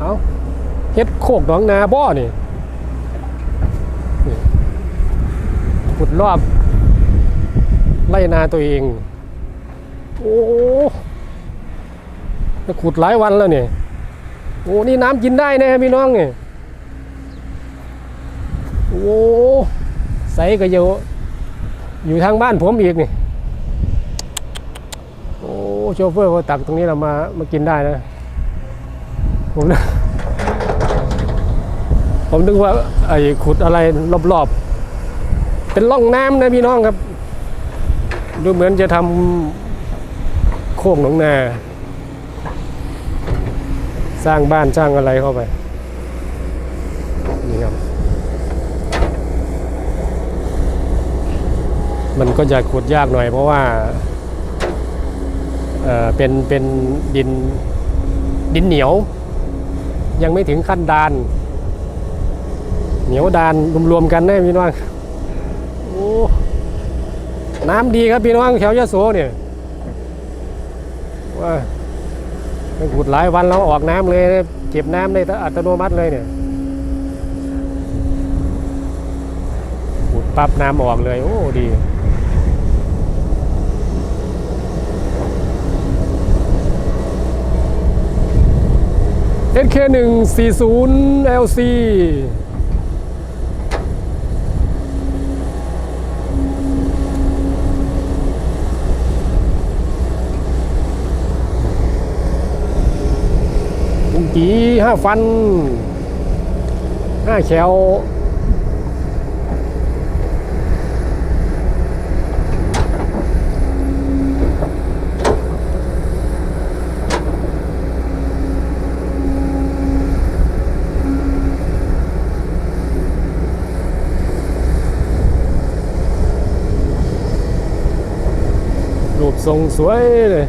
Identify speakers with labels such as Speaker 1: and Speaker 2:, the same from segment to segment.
Speaker 1: เอาเฮ็ดโคกหนองนาบ่อนี่ขุดรอบไร่นาตัวเอง โอ้จะขุดหลายวันแล้วเนี่ยโอ้นี่น้ำกินได้นะพี่น้องเนี่ยโอ้ใสก็อยู่อยู่ทางบ้านผมอีกนี่โอ้โชเฟอร์เขาตักตรงนี้เรามามากินได้นะ ผมนึกผมนึกว่าไอ้ขุดอะไรรอบๆ เป็นร่องน้ำนะพี่น้องครับ ดูเหมือนจะทำโค้งหนองนา สร้างบ้านสร้างอะไรเข้าไป นี่ครับ มันก็จะขุดยากหน่อยเพราะว่าเอ่อเป็นเป็นดินดินเหนียว ยังไม่ถึงขั้นดาน เหนียวดานรวมๆกันได้พี่น้องโอ้น้ำดีครับพี่น้องแถวยะโสเนี่ยว่าขุดหลายวันแล้วออกน้ำเลยเก็บน้ำได้อัตโนมัติเลยเนี่ยขุดปั๊บน้ำออกเลย โอ้ดี SK140 LC กีห้าฟันห้าแขว รูปทรงสวยเลย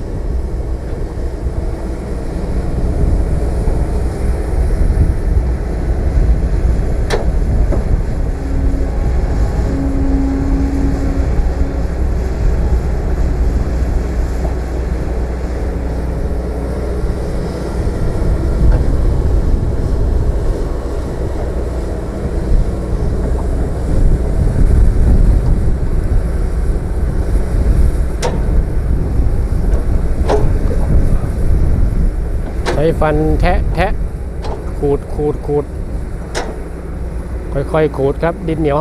Speaker 1: ฟันแทะแทะขูดขูดขูดค่อยๆขูดครับ ดินเหนียว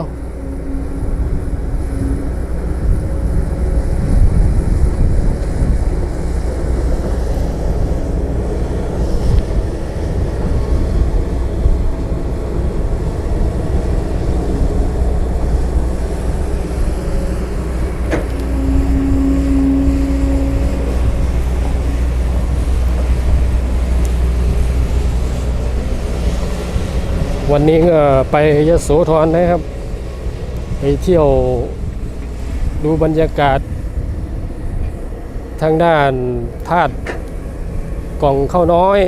Speaker 1: วันนี้ก็ไปยโสธรนะครับ ไปเที่ยวดูบรรยากาศ ทางด้านธาตุกล่องข้าวน้อย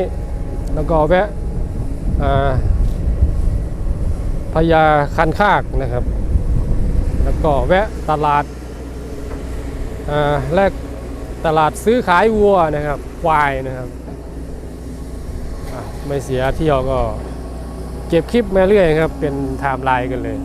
Speaker 1: แล้วก็แวะพญาคันคากนะครับ แล้วก็แวะตลาดาแลกตลาดซื้อขายวัวนะครับควายนะครับไม่เสียเที่ยวก็ เก็บคลิปมาเรื่อยครับ เป็นไทม์ไลน์กันเลย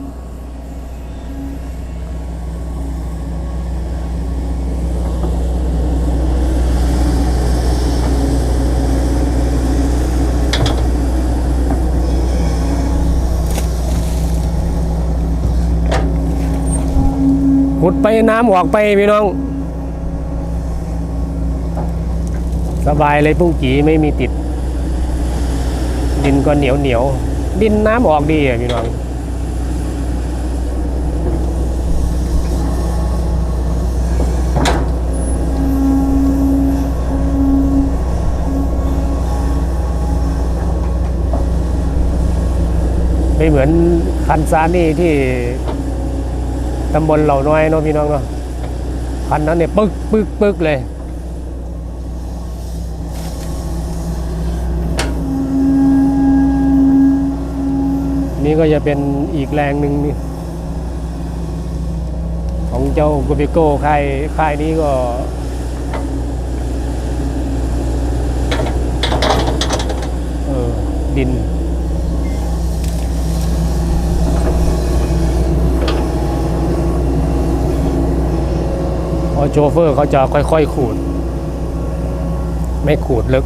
Speaker 1: ขุดไปน้ำออกไปพี่น้อง สบายเลยปุ้งกีไม่มีติด ดินก็เหนียวเหนียว ดินน้ำออกดีอะพี่น้องไม่เหมือนคันซานี่ที่ตำบลเหล่าน้อยเนาะพี่น้องเนาะคันนั้นเนี่ย ปึ๊กปึ๊กปึ๊กเลย นี่ก็จะเป็นอีกแรงหนึ่งของเจ้าโกบิโก้ค่ายค่ายนี้ก็ เออ ดินพอโชเฟอร์เขาจะค่อยๆขูด ไม่ขูดลึก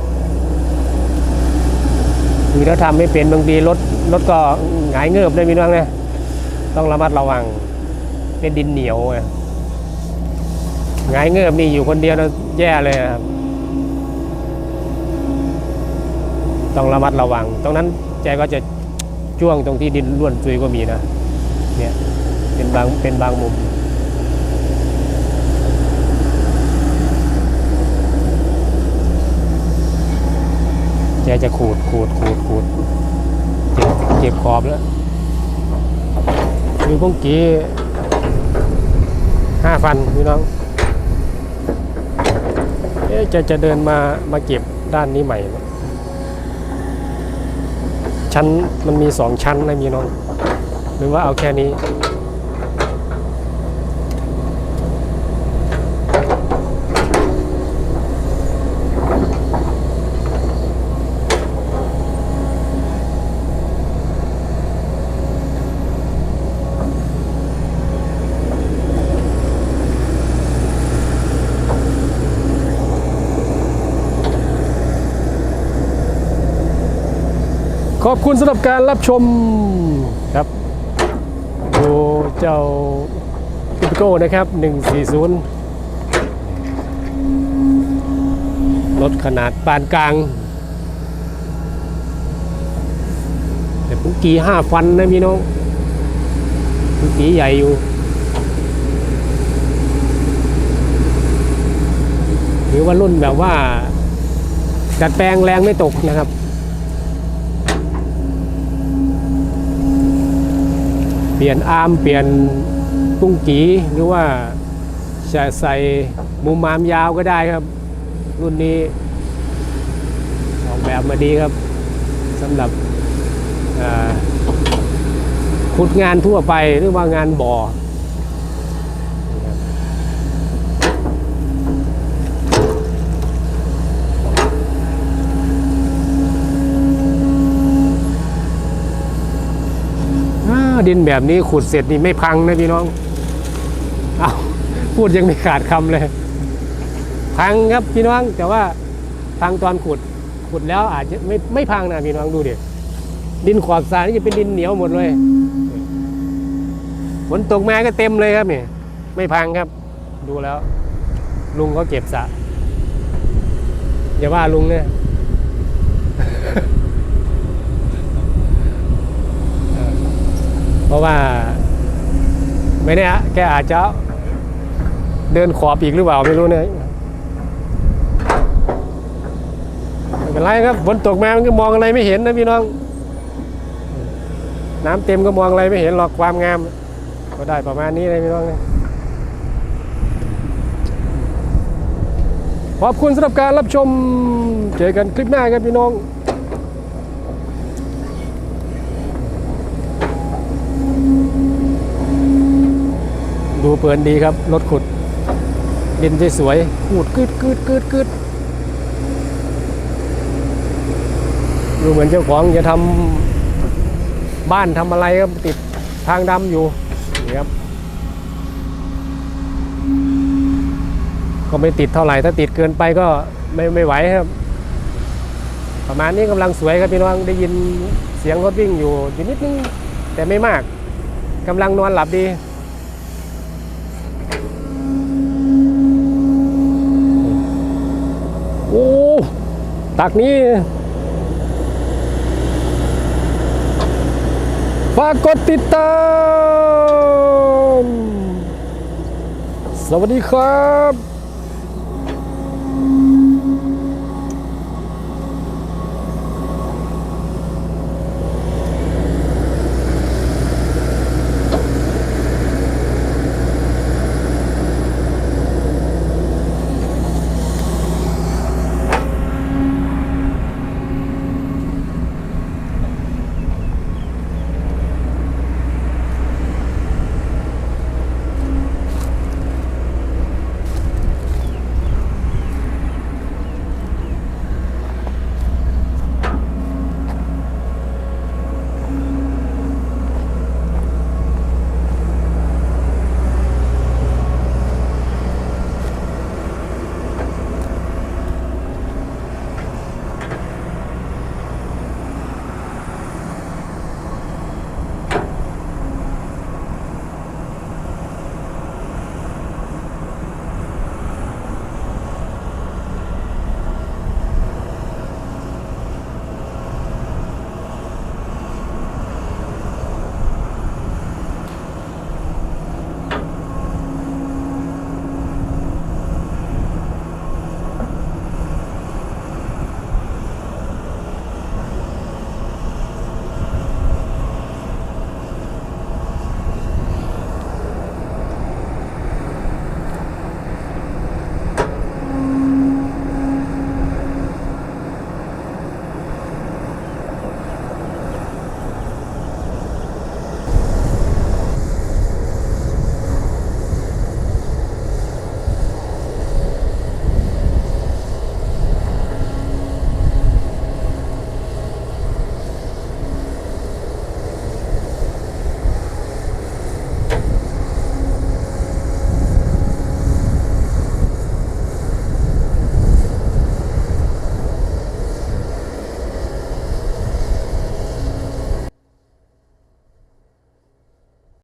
Speaker 1: คือถ้าทำไม่เป็นบางทีรถรถก็หงายเงือบเลยมีน้องนะต้องระมัดระวัง เป็นดินเหนียวไงหงายเงือบนี่อยู่คนเดียวนะแย่เลยครับต้องระมัดระวัง ตรงนั้นแกก็จะจ้วงตรงที่ดินร่วนซุยก็มีนะเนี่ยเป็นบางเป็นบางมุม กจะขูดขูดขูดขูดเก็บเก็บขอบแล้วคือพวกกี้ห้าฟันพี่น้องเอ๊ะจะจะเดินมามาเก็บด้านนี้ใหม่ ชั้นมันมีสองชั้นนะพี่น้อง หรือว่าเอาแค่นี้ ขอบคุณสำหรับการรับชมครับดูเจ้าติปโก้นะครับ 140 รถขนาดปานกลางแต่ปุ้งกีห้าฟันนะพี่น้องปุ้งกีใหญ่อยู่หรือว่ารุ่นแบบว่า ดัดแปลงแรงไม่ตกนะครับ เปลี่ยนอาร์มเปลี่ยนกุ้งกีหรือว่าจะใส่มุมมามยาวก็ได้ครับ รุ่นนี้ออกแบบมาดีครับสำหรับขุดงานทั่วไปหรือว่างานบ่อ ดินแบบนี้ขุดเสร็จนี่ไม่พังนะพี่น้อง เอาพูดยังไม่ขาดคำเลย พังครับพี่น้อง แต่ว่าพังตอนขุด ขุดแล้วอาจจะไม่ไม่พังนะพี่น้องดูดิ ดินขอบสารนี่จะเป็นดินเหนียวหมดเลย ฝนตกมาก็เต็มเลยครับเนี่ยไม่พังครับ ดูแล้ว ลุงเขาเก็บสะอย่าว่าลุงเนี่ย เพราะว่า ไม่แน่แกอาจจะเดินขอบอีกหรือเปล่าไม่รู้เนี่ยไม่เป็นไรครับฝนตกมามันก็มองอะไรไม่เห็นนะพี่น้อง น้ำเต็มก็มองอะไรไม่เห็นหรอกความงาม ก็ได้ประมาณนี้เลยพี่น้องนะขอบคุณสำหรับการรับชม เจอกันคลิปหน้าครับพี่น้อง ดูเปินดีครับ รถขุดดินที่สวยขูดกึดกึดกึดกึดดูเหมือนเจ้าของจะทำบ้านทำอะไรครับติดทางดำอยู่นี่ครับ ก็ไม่ติดเท่าไหร่ ถ้าติดเกินไปก็ไม่ไม่ไหวครับ ประมาณนี้กำลังสวยครับพี่น้องได้ยินเสียงรถวิ่งอยู่นิดนึงแต่ไม่มากกำลังนอนหลับดี โอ้ตักนี้ฝากกดติดตาม สวัสดีครับ